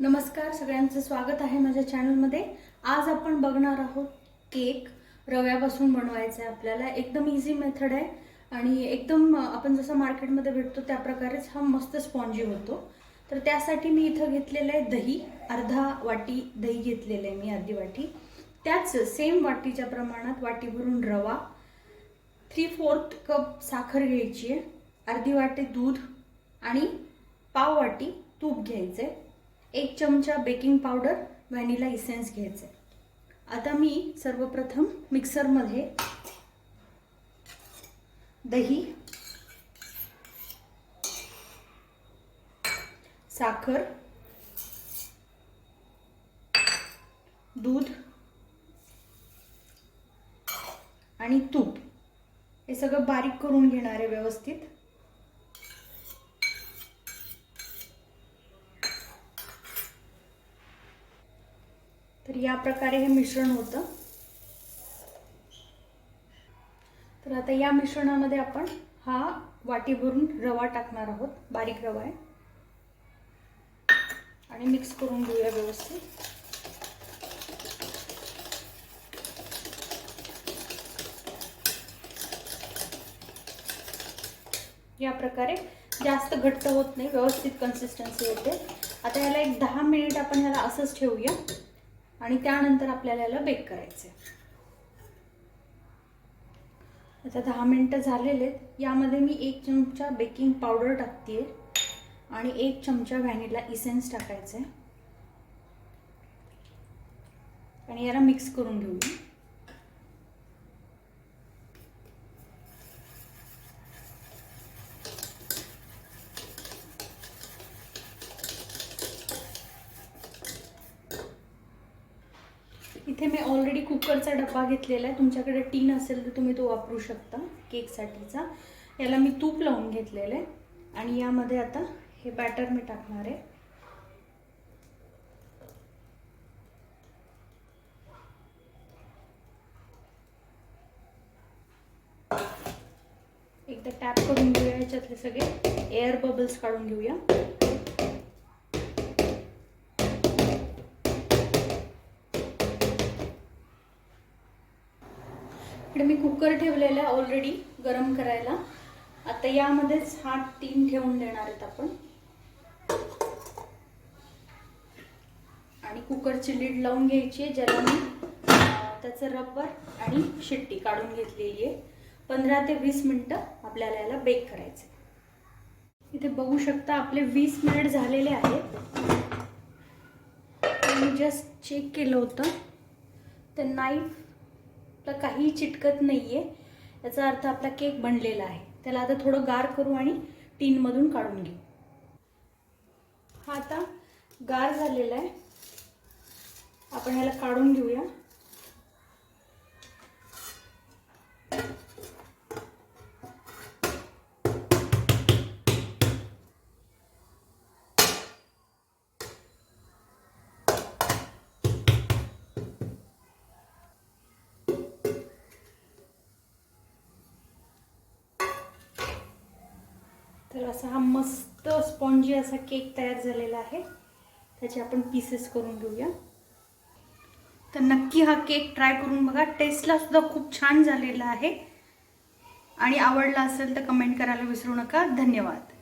नमस्कार सगळ्यांचं स्वागत आहे माझ्या चॅनलमध्ये आज आपण बघणार आहोत केक रव्यापासून बनवायचा आहे आपल्याला. एकदम इझी मेथड आहे. आणि एकदम आपण जसं मार्केटमध्ये भेटतो त्या प्रकारेच हा मस्त स्पॉन्जी होतो. तर त्यासाठी मी इथं घेतलेलं आहे दही. अर्धा वाटी दही घेतलेलं आहे मी अर्धी वाटी. त्याच सेम वाटीच्या प्रमाणात वाटी भरून रवा. थ्री फोर्थ कप साखर घ्यायची आहे. अर्धी वाटी दूध आणि पाव वाटी तूप घ्यायचं आहे एक चमचा बेकिंग पावडर व्हॅनिला इसेन्स घ्यायचे. आता मी सर्वप्रथम मिक्सरमध्ये दही साखर दूध आणि तूप. हे सगळं बारीक करून घेणार आहे व्यवस्थित तर या प्रकारे हे मिश्रण होतं. तर आता या मिश्रणामध्ये आपण हा वाटी भरून रवा टाकणार आहोत. बारीक रवा आहे. आणि मिक्स करून घेऊया व्यवस्थित. या प्रकारे जास्त घट्ट होत नाही व्यवस्थित कन्सिस्टन्सी होते आता याला एक दहा मिनिट आपण ह्याला असंच ठेवूया. आणि त्यानंतर आपल्याला याला बेक करायचं आहे आता दहा मिनटं झालेले आहेत. यामध्ये मी एक चमचा बेकिंग पावडर टाकते आणि एक चमचा व्हॅनिला इसेन्स टाकायचं आहे आणि याला मिक्स करून घेऊया. इथे मी ऑलरेडी कुकरचा डबा घेतलेला आहे. तुमच्याकडे टीन असेल तर तुम्ही तो वापरू शकता केकसाठीचा. याला मी तूप लावून घेतलेलं आहे. आणि यामध्ये आता हे बॅटर मी टाकणार आहे. एकदा टॅप करून घेऊया याच्यातले सगळे. एअर बबल्स काढून घेऊया. इकडे मी कुकर ठेवलेला आहे ऑलरेडी गरम करायला. आता यामध्येच हा टीन ठेवून देणार आहेत आपण. आणि कुकरची लीड लावून घ्यायची आहे ज्याला मी त्याचं रबर आणि शिट्टी काढून घेतलेली आहे. पंधरा ते वीस मिनटं आपल्याला याला बेक करायचं इथे बघू शकता आपले वीस मिनिट झालेले आहेत. मी जस्ट चेक केलं होतं. तर आपला काहीही चिटकत नाही आहे याचा अर्थ आपला केक बनलेला आहे. त्याला आता थोडं गार करू आणि टीनमधून काढून घेऊ. हा आता गार झालेला आहे. आपण याला काढून घेऊया. असा हा मस्त स्पॉन्जी असा केक तयार झालेला आहे. त्याचे आपण पीसेस करून घेऊया. तर नक्की हा केक ट्राय करून बघा. टेस्टला सुद्धा खूप छान झालेला आहे. आणि आवडला असेल तर कमेंट करायला विसरू नका. धन्यवाद.